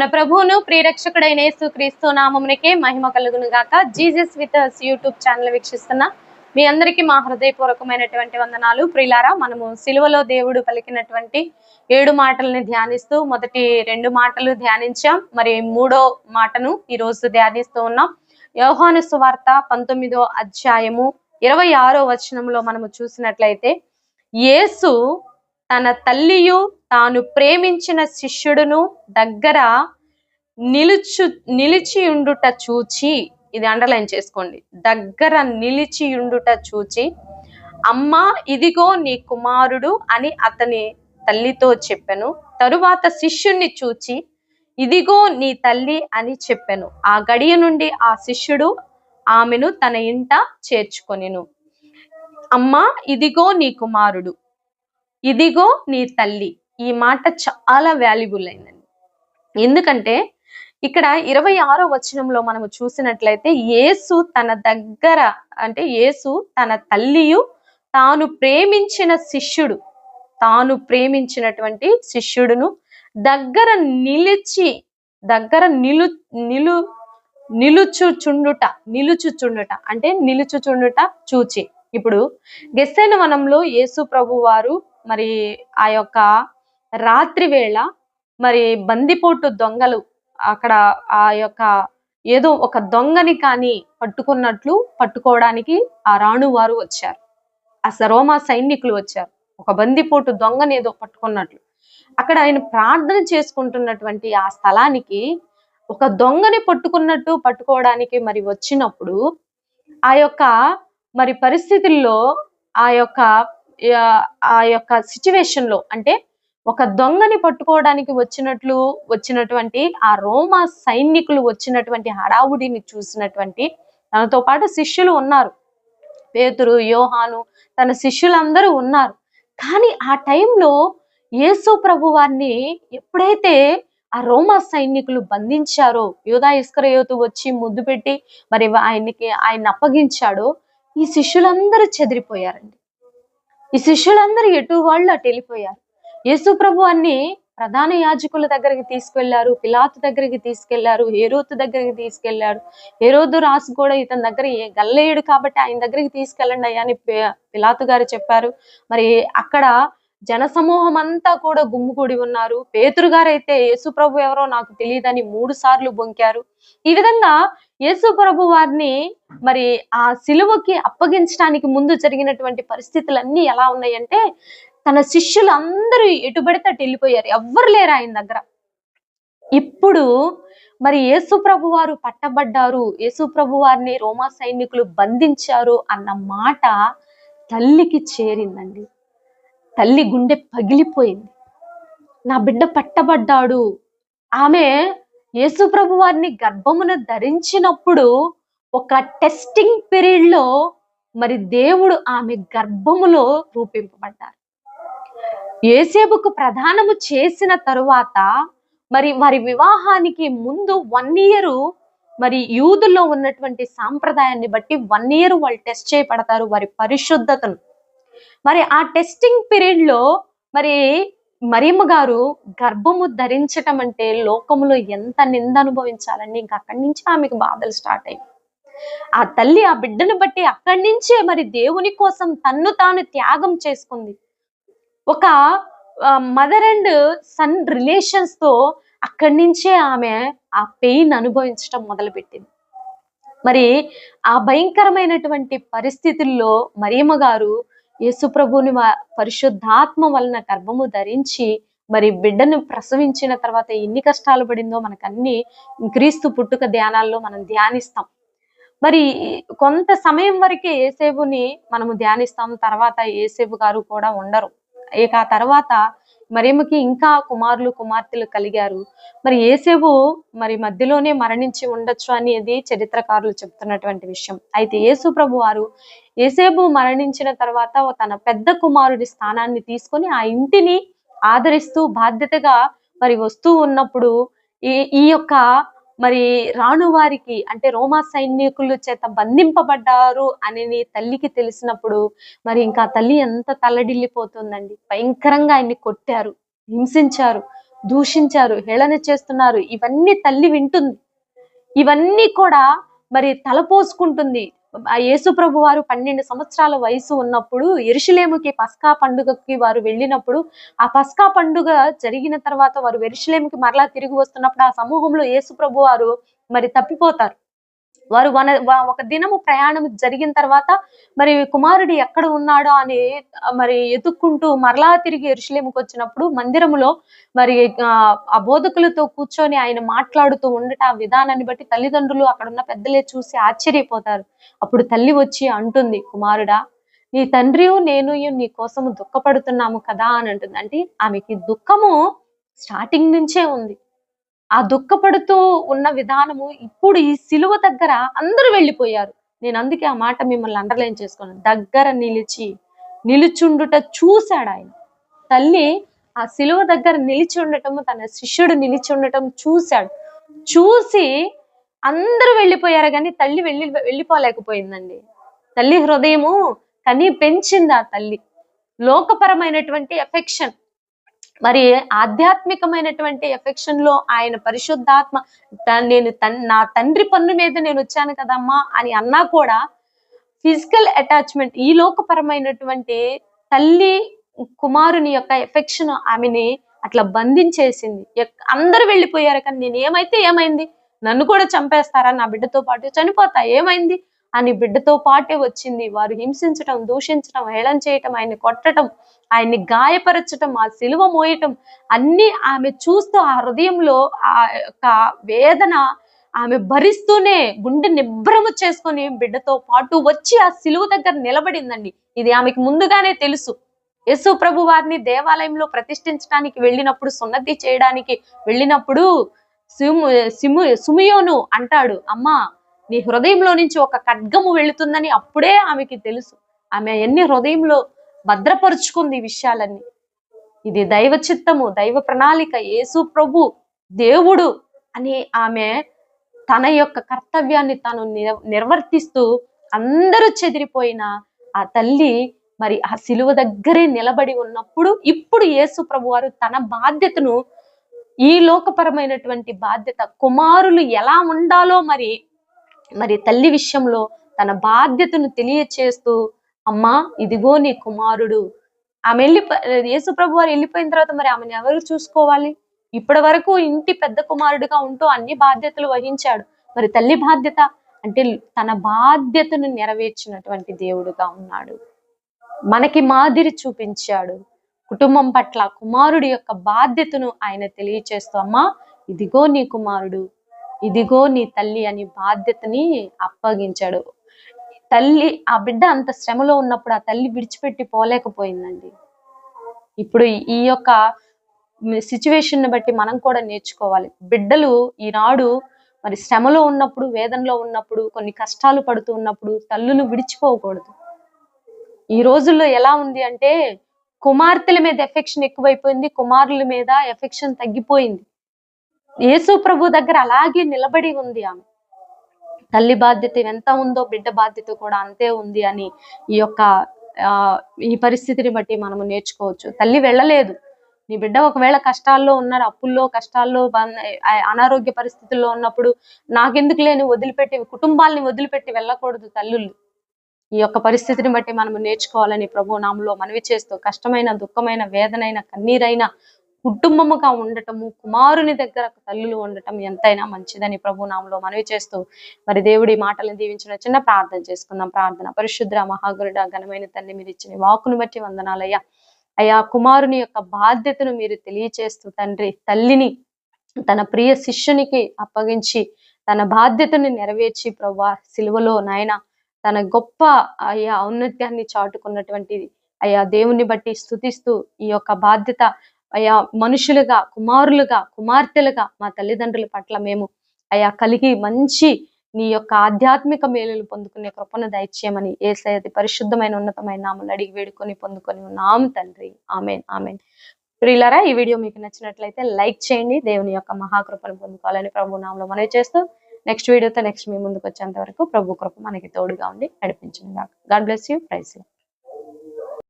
మన ప్రభువును ప్రియరక్షకుడైన యేసు క్రీస్తు నామమునికే మహిమ కలుగును గాక. Jesus with us YouTube channel వీక్షిస్తున్న మీ అందరికీ మా హృదయపూర్వకమైనటువంటి వందనాలు. ప్రిలారా మనము సిలువలో దేవుడు పలికినటువంటి ఏడు మాటల్ని ధ్యానిస్తూ మొదటి రెండు మాటలు ధ్యానించాం. మరి మూడో మాటను ఈ రోజు ధ్యానిస్తూ ఉన్నాం. యోహాను సువార్త పంతొమ్మిదో అధ్యాయము ఇరవై ఆరో వచనంలో మనము చూసినట్లయితే యేసు తన తల్లియు తాను ప్రేమించిన శిష్యుడును దగ్గర నిలుచు నిలిచి ఉండుట చూచి ఇది అండర్లైన్ చేసుకోండి. దగ్గర నిలిచి ఉండుట చూచి అమ్మా ఇదిగో నీ కుమారుడు అని అతని తల్లితో చెప్పాను. తరువాత శిష్యుణ్ణి చూచి ఇదిగో నీ తల్లి అని చెప్పాను. ఆ గడియ నుండి ఆ శిష్యుడు ఆమెను తన ఇంట చేర్చుకొనిను. అమ్మా ఇదిగో నీ కుమారుడు. ఇదిగో నీ తల్లి. ఈ మాట చాలా వాల్యుబుల్ అయిందండి. ఎందుకంటే ఇక్కడ ఇరవై ఆరో వచనంలో మనము చూసినట్లయితే యేసు తన దగ్గర అంటే యేసు తన తల్లియు తాను ప్రేమించిన శిష్యుడు తాను ప్రేమించినటువంటి శిష్యుడును దగ్గర నిలిచి దగ్గర నిలు నిలు నిలుచుచుండుట నిలుచుచుండుట అంటే నిలుచుచుండుట చూచి. ఇప్పుడు గెస్సైన వనంలో యేసు ప్రభు వారు మరి ఆ యొక్క రాత్రి వేళ మరి బందిపోటు దొంగలు అక్కడ ఆ యొక్క ఏదో ఒక దొంగని కానీ పట్టుకున్నట్లు పట్టుకోవడానికి ఆ రాణు వారు వచ్చారు. ఆ సరోమా సైనికులు వచ్చారు. ఒక బందిపోటు దొంగని ఏదో పట్టుకున్నట్లు. అక్కడ ఆయన ప్రార్థన చేసుకుంటున్నటువంటి ఆ స్థలానికి ఒక దొంగని పట్టుకున్నట్టు పట్టుకోవడానికి మరి వచ్చినప్పుడు ఆ యొక్క మరి పరిస్థితుల్లో ఆ యొక్క ఆ- యొక్క సిచ్యువేషన్లో అంటే ఒక దొంగని పట్టుకోవడానికి వచ్చినట్లు వచ్చినటువంటి ఆ రోమా సైనికులు వచ్చినటువంటి హడావుడిని చూసినటువంటి తనతో పాటు శిష్యులు ఉన్నారు. పేతురు యోహాను తన శిష్యులందరూ ఉన్నారు. కానీ ఆ టైంలో యేసు ప్రభు వారిని ఎప్పుడైతే ఆ రోమా సైనికులు బంధించారో యోధా ఇస్కరయోతు వచ్చి ముద్దు పెట్టి మరి ఆయనకి ఆయన అప్పగించాడో ఈ శిష్యులందరూ చెదిరిపోయారండి. ఈ శిష్యులందరూ ఎటు వాళ్ళు అటు వెళ్ళిపోయారు. యేసు ప్రభు అన్ని ప్రధాన యాజకుల దగ్గరికి తీసుకెళ్ళారు పిలాతు దగ్గరికి తీసుకెళ్ళారు హేరోతు దగ్గరికి తీసుకెళ్ళారు. హేరోదు రాసు కూడా ఇతని దగ్గర గల్లేయుడు కాబట్టి ఆయన దగ్గరికి తీసుకెళ్ళండి అయ్యా అని పిలాతు గారు చెప్పారు. మరి అక్కడ జన సమూహం అంతా కూడా గుమ్ముకూడి ఉన్నారు. పేతురు గారు అయితే యేసు ప్రభు ఎవరో నాకు తెలియదని మూడు సార్లు బొంకారు. ఈ విధంగా యేసు ప్రభు వారిని మరి ఆ సిలువకి అప్పగించడానికి ముందు జరిగినటువంటి పరిస్థితులన్నీ ఎలా ఉన్నాయంటే తన శిష్యులు అందరూ ఎటు పడితే అటు వెళ్ళిపోయారు. ఎవ్వరు లేరు ఆయన దగ్గర. ఇప్పుడు మరి యేసు ప్రభు వారు పట్టబడ్డారు. యేసు ప్రభు వారిని రోమా సైనికులు బంధించారు అన్న మాట తల్లికి చేరిందండి. తల్లి గుండె పగిలిపోయింది. నా బిడ్డ పట్టబడ్డాడు. ఆమె యేసుప్రభు వారిని గర్భమున ధరించినప్పుడు ఒక టెస్టింగ్ పీరియడ్లో మరి దేవుడు ఆమె గర్భములో రూపింపబడ్డారు. ఏసేబుకు ప్రధానము చేసిన తరువాత మరి వారి వివాహానికి ముందు వన్ ఇయర్ మరి యూదుల్లో ఉన్నటువంటి సాంప్రదాయాన్ని బట్టి వన్ ఇయర్ వాళ్ళు టెస్ట్ చేయబడతారు వారి పరిశుద్ధతను. మరి ఆ టెస్టింగ్ పీరియడ్లో మరి మరియమ్మ గారు గర్భము ధరించటం అంటే లోకములో ఎంత నింద అనుభవించాలని ఇంకా అక్కడి నుంచి ఆమెకు బాధలు స్టార్ట్ అయ్యి ఆ తల్లి ఆ బిడ్డను బట్టి అక్కడి నుంచే మరి దేవుని కోసం తన్ను తాను త్యాగం చేసుకుంది. ఒక మదర్ అండ్ సన్ రిలేషన్స్తో అక్కడి నుంచే ఆమె ఆ పెయిన్ అనుభవించడం మొదలుపెట్టింది. మరి ఆ భయంకరమైనటువంటి పరిస్థితుల్లో మరియమ్మ గారు యేసుప్రభుని పరిశుద్ధాత్మ వలన గర్భము ధరించి మరి బిడ్డను ప్రసవించిన తర్వాత ఎన్ని కష్టాలు పడిందో మనకు అన్ని క్రీస్తు పుట్టుక ధ్యానాల్లో మనం ధ్యానిస్తాం. మరి కొంత సమయం వరకే ఏసేబుని మనము ధ్యానిస్తాం తర్వాత ఏసేబు గారు కూడా ఉండరు. ఇక ఆ తర్వాత మరియమ్మకి ఇంకా కుమారులు కుమార్తెలు కలిగారు. మరి ఏసేబు మరి మధ్యలోనే మరణించి ఉండొచ్చు అనేది చరిత్రకారులు చెప్తున్నటువంటి విషయం. అయితే యేసు ప్రభు వారు ఏసేబు మరణించిన తర్వాత తన పెద్ద కుమారుడి స్థానాన్ని తీసుకొని ఆ ఇంటిని ఆదరిస్తూ బాధ్యతగా మరి వస్తూ ఉన్నప్పుడు ఈ ఈ యొక్క మరి రాను వారికి అంటే రోమా సైనికులు చేత బంధింపబడ్డారు అని తల్లికి తెలిసినప్పుడు మరి ఇంకా తల్లి ఎంత తల్లడిల్లిపోతుందండి. భయంకరంగా ఆయన్ని కొట్టారు హింసించారు దూషించారు హేళన చేస్తున్నారు. ఇవన్నీ తల్లి వింటుంది. ఇవన్నీ కూడా మరి తలపోసుకుంటుంది. ఆ యేసు ప్రభు వారు పన్నెండు సంవత్సరాల వయసు ఉన్నప్పుడు ఎరుషులేముకి పస్కా పండుగకి వారు వెళ్ళినప్పుడు ఆ పస్కా పండుగ జరిగిన తర్వాత వారు ఎరుషులేముకి మరలా తిరిగి వస్తున్నప్పుడు ఆ సమూహంలో యేసు ప్రభు వారు మరి తప్పిపోతారు. వారు వన ఒక దినము ప్రయాణం జరిగిన తర్వాత మరి కుమారుడు ఎక్కడ ఉన్నాడో అని మరి ఎతుక్కుంటూ మరలా తిరిగి ఎరుషులేముకు వచ్చినప్పుడు మందిరములో మరి ఆ, ఆ బోధకులతో కూర్చొని ఆయన మాట్లాడుతూ ఉండట ఆ విధానాన్ని బట్టి తల్లిదండ్రులు అక్కడ ఉన్న పెద్దలే చూసి ఆశ్చర్యపోతారు. అప్పుడు తల్లి వచ్చి అంటుంది కుమారుడా నీ తండ్రి నేను నీ కోసము దుఃఖపడుతున్నాము కదా అని అంటుంది. అంటే ఆమెకి దుఃఖము స్టార్టింగ్ నుంచే ఉంది. ఆ దుఃఖపడుతూ ఉన్న విధానము ఇప్పుడు ఈ సిలువ దగ్గర అందరూ వెళ్ళిపోయారు. నేను అందుకే ఆ మాట మిమ్మల్ని అండర్లైన్ చేసుకున్నాను. దగ్గర నిలిచి నిలుచుండుట చూశాడు ఆయన. తల్లి ఆ సిలువ దగ్గర నిలిచి ఉండటం తన శిష్యుడు నిలిచి ఉండటం చూశాడు. చూసి అందరూ వెళ్ళిపోయారు కానీ తల్లి వెళ్ళి వెళ్ళిపోలేకపోయిందండి. తల్లి హృదయము కనీ పెంచింది ఆ తల్లి. లోకపరమైనటువంటి ఎఫెక్షన్ మరి ఆధ్యాత్మికమైనటువంటి ఎఫెక్షన్లో ఆయన పరిశుద్ధాత్మ నేను నా తండ్రి పన్ను మీద నేను వచ్చాను కదమ్మా అని అన్నా కూడా ఫిజికల్ అటాచ్మెంట్ ఈ లోకపరమైనటువంటి తల్లి కుమారుని యొక్క ఎఫెక్షన్ ఆమెని అట్లా బంధించేసింది. అందరు అందరూ వెళ్ళిపోయారు కానీ నేను ఏమైతే ఏమైంది? నన్ను కూడా చంపేస్తారా? నా బిడ్డతో పాటు చనిపోతా. ఏమైంది? అని బిడ్డతో పాటే వచ్చింది. వారు హింసించటం దూషించటం హేళన చేయటం ఆయన్ని కొట్టడం ఆయన్ని గాయపరచటం ఆ సిలువ మోయటం అన్ని ఆమె చూస్తూ ఆ హృదయంలో ఆ యొక్క వేదన ఆమె భరిస్తూనే గుండె నిబ్బరము చేసుకొని బిడ్డతో పాటు వచ్చి ఆ సిలువ దగ్గర నిలబడిందండి. ఇది ఆమెకి ముందుగానే తెలుసు. యశు ప్రభు వారిని దేవాలయంలో ప్రతిష్ఠించడానికి వెళ్ళినప్పుడు సున్నతి చేయడానికి వెళ్ళినప్పుడు సిము సిము సుమియోను అంటాడు. అమ్మా నీ హృదయంలో నుంచి ఒక ఖడ్గము వెళుతుందని అప్పుడే ఆమెకి తెలుసు. ఆమె ఎన్ని హృదయంలో భద్రపరుచుకుంది ఈ విషయాలన్నీ. ఇది దైవ చిత్తము దైవ ప్రణాళిక యేసు ప్రభు దేవుడు అని ఆమె తన యొక్క కర్తవ్యాన్ని తాను నిర్వర్తిస్తూ అందరూ చెదిరిపోయిన ఆ తల్లి మరి ఆ సిలువ దగ్గరే నిలబడి ఉన్నప్పుడు ఇప్పుడు యేసు ప్రభు వారు తన బాధ్యతను ఈ లోకపరమైనటువంటి బాధ్యత కుమారులు ఎలా ఉండాలో మరి మరి తల్లి విషయంలో తన బాధ్యతను తెలియచేస్తూ అమ్మా ఇదిగో నీ కుమారుడు. ఆమె వెళ్ళి యేసు ప్రభు వారు వెళ్ళిపోయిన తర్వాత మరి ఆమెను ఎవరు చూసుకోవాలి? ఇప్పటి వరకు ఇంటి పెద్ద కుమారుడిగా ఉంటూ అన్ని బాధ్యతలు వహించాడు. మరి తల్లి బాధ్యత అంటే తన బాధ్యతను నెరవేర్చినటువంటి దేవుడుగా ఉన్నాడు. మనకి మాదిరి చూపించాడు. కుటుంబం పట్ల కుమారుడి యొక్క బాధ్యతను ఆయన తెలియచేస్తూ అమ్మా ఇదిగో నీ కుమారుడు. ఇదిగో నీ తల్లి అని బాధ్యతని అప్పగించాడు. తల్లి ఆ బిడ్డ అంత శ్రమలో ఉన్నప్పుడు ఆ తల్లి విడిచిపెట్టి పోలేకపోయిందండి. ఇప్పుడు ఈ- యొక్క సిచ్యువేషన్ బట్టి మనం కూడా నేర్చుకోవాలి. బిడ్డలు ఈనాడు మరి శ్రమలో ఉన్నప్పుడు వేదనలో ఉన్నప్పుడు కొన్ని కష్టాలు పడుతూ ఉన్నప్పుడు తల్లులు విడిచిపోకూడదు. ఈ రోజుల్లో ఎలా ఉంది అంటే కుమార్తెల మీద ఎఫెక్షన్ ఎక్కువైపోయింది కుమారుల మీద ఎఫెక్షన్ తగ్గిపోయింది. యేసు ప్రభు దగ్గర అలాగే నిలబడి ఉంది ఆమె. తల్లి బాధ్యత ఎంత ఉందో బిడ్డ బాధ్యత కూడా అంతే ఉంది అని ఈ యొక్క ఆ, ఈ పరిస్థితిని బట్టి మనము నేర్చుకోవచ్చు. తల్లి వెళ్ళలేదు. నీ బిడ్డ ఒకవేళ కష్టాల్లో ఉన్నారు అప్పుల్లో కష్టాల్లో అనారోగ్య పరిస్థితుల్లో ఉన్నప్పుడు నాకెందుకు లేని వదిలిపెట్టి కుటుంబాల్ని వదిలిపెట్టి వెళ్ళకూడదు తల్లులు. ఈ యొక్క పరిస్థితిని బట్టి మనము నేర్చుకోవాలని ప్రభు నామలో మనవి చేస్తూ కష్టమైన దుఃఖమైన వేదనైన కన్నీరైన కుటుంబముగా ఉండటము కుమారుని దగ్గర తల్లులు ఉండటం ఎంతైనా మంచిదని ప్రభు నామలో మనవి చేస్తూ మరి దేవుడి మాటలను దీవించిన చిన్న ప్రార్థన చేసుకుందాం. ప్రార్థన. పరిశుద్ర మహాగురుడ ఘనమైన తండ్రి మీరు ఇచ్చిన వాకును బట్టి వందనాలయ్యా. అయ్యా కుమారుని యొక్క బాధ్యతను మీరు తెలియచేస్తూ తండ్రి తల్లిని తన ప్రియ శిష్యునికి అప్పగించి తన బాధ్యతను నెరవేర్చి ప్రభా సిలువలో నాయన తన గొప్ప అయ్యా ఔన్నత్యాన్ని చాటుకున్నటువంటిది అయ్యా దేవుని బట్టి స్థుతిస్తూ ఈ యొక్క బాధ్యత అయ్యా మనుషులుగా కుమారులుగా కుమార్తెలుగా మా తల్లిదండ్రుల పట్ల మేము అయ్యా కలిగి మంచి నీ యొక్క ఆధ్యాత్మిక మేలులు పొందుకునే కృపను దయచేయమని ఏసైతే పరిశుద్ధమైన ఉన్నతమైన నామలు అడిగి వేడుకొని పొందుకొని ఉన్నాం తండ్రి. Amen amen. ప్రియులరా ఈ వీడియో మీకు నచ్చినట్లయితే లైక్ చేయండి దేవుని యొక్క మహాకృపను పొందుకోవాలని ప్రభు నామలో మనవి చేస్తూ నెక్స్ట్ వీడియోతో నెక్స్ట్ మీ ముందుకు వచ్చేంత వరకు ప్రభు కృప మనకి తోడుగా ఉండి నడిపించింది గాడ్ బ్లెస్ యూ ప్రైజ్